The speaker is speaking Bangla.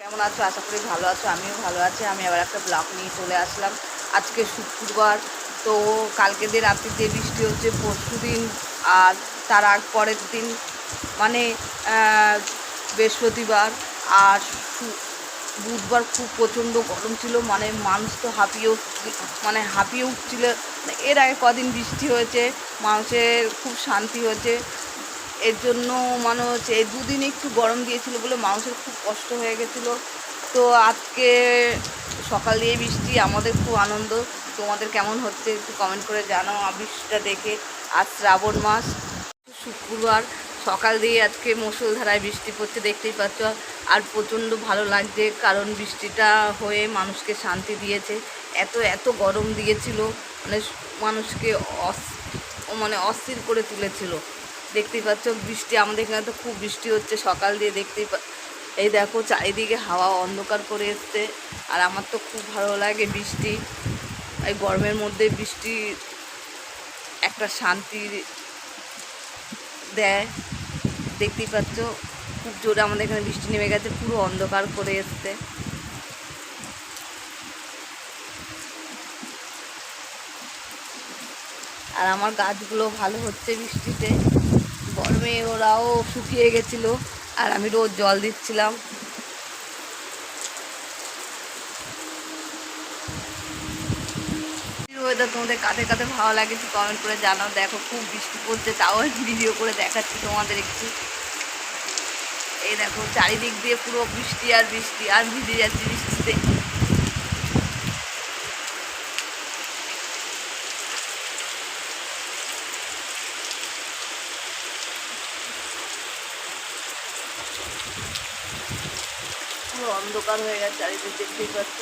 কেমন আছো? আশা করি ভালো আছো, আমিও ভালো আছি। আমি আবার একটা ব্লগ নিয়ে চলে আসলাম। আজকে শুক্রবার, তো কালকে দিয়ে রাত্রিতে বৃষ্টি হচ্ছে, পরশু দিন আর তার আগ পরের দিন মানে বৃহস্পতিবার আর বুধবার খুব প্রচণ্ড গরম ছিল মানে মানুষ তো হাঁপিয়ে মানে হাঁপিয়ে উঠছিল। এর আগে কদিন বৃষ্টি হয়েছে, মানুষের খুব শান্তি হয়েছে। এর জন্য মানে হচ্ছে, এই দুদিন একটু গরম দিয়েছিল বলে মানুষের খুব কষ্ট হয়ে গেছিল। তো আজকে সকাল দিয়ে বৃষ্টি, আমাদের খুব আনন্দ। তোমাদের কেমন হচ্ছে একটু কমেন্ট করে জানাও বৃষ্টিটা দেখে আজ শ্রাবণ মাস। শুক্রবার, সকাল দিয়ে আজকে মুষলধারায় বৃষ্টি পড়ছে, দেখতেই পাচ্ছ। আর প্রচণ্ড ভালো লাগছে, কারণ বৃষ্টিটা হয়ে মানুষকে শান্তি দিয়েছে। এত এত গরম দিয়েছিল মানে মানুষকে অস- মানে অস্থির করে তুলেছিল। দেখতেই পাচ্ছ, বৃষ্টি, আমাদের এখানে তো খুব বৃষ্টি হচ্ছে, সকাল দিয়ে দেখতেই এই দেখো, চারিদিকে হাওয়া অন্ধকার করে এসছে, আর আমার তো খুব ভালো লাগে বৃষ্টি, এই গরমের মধ্যে বৃষ্টি একটা শান্তি দেয়, দেখতেই পাচ্ছ, খুব জোরে আমাদের এখানে বৃষ্টি নেমে গেছে, পুরো অন্ধকার করে এসছে। আর আমার গাছগুলো ভালো হচ্ছে বৃষ্টিতে। গরমে ওরাও শুকিয়ে গেছিল, আর আমি রোজ জল দিচ্ছিলাম। ওয়েদার তোমাদের কাঁধে কাঁধে ভালো লাগে কমেন্ট করে জানাও। দেখো, খুব বৃষ্টি পড়ছে, তাও ভিডিও করে দেখাচ্ছি তোমাদের একটু। এই দেখো, চারিদিক দিয়ে পুরো বৃষ্টি আর বৃষ্টি, আর ভিজে যাচ্ছে বৃষ্টিতে। পুরো অন্ধকার হয়ে গেছে চারিদিক দেখতেই পাচ্ছ।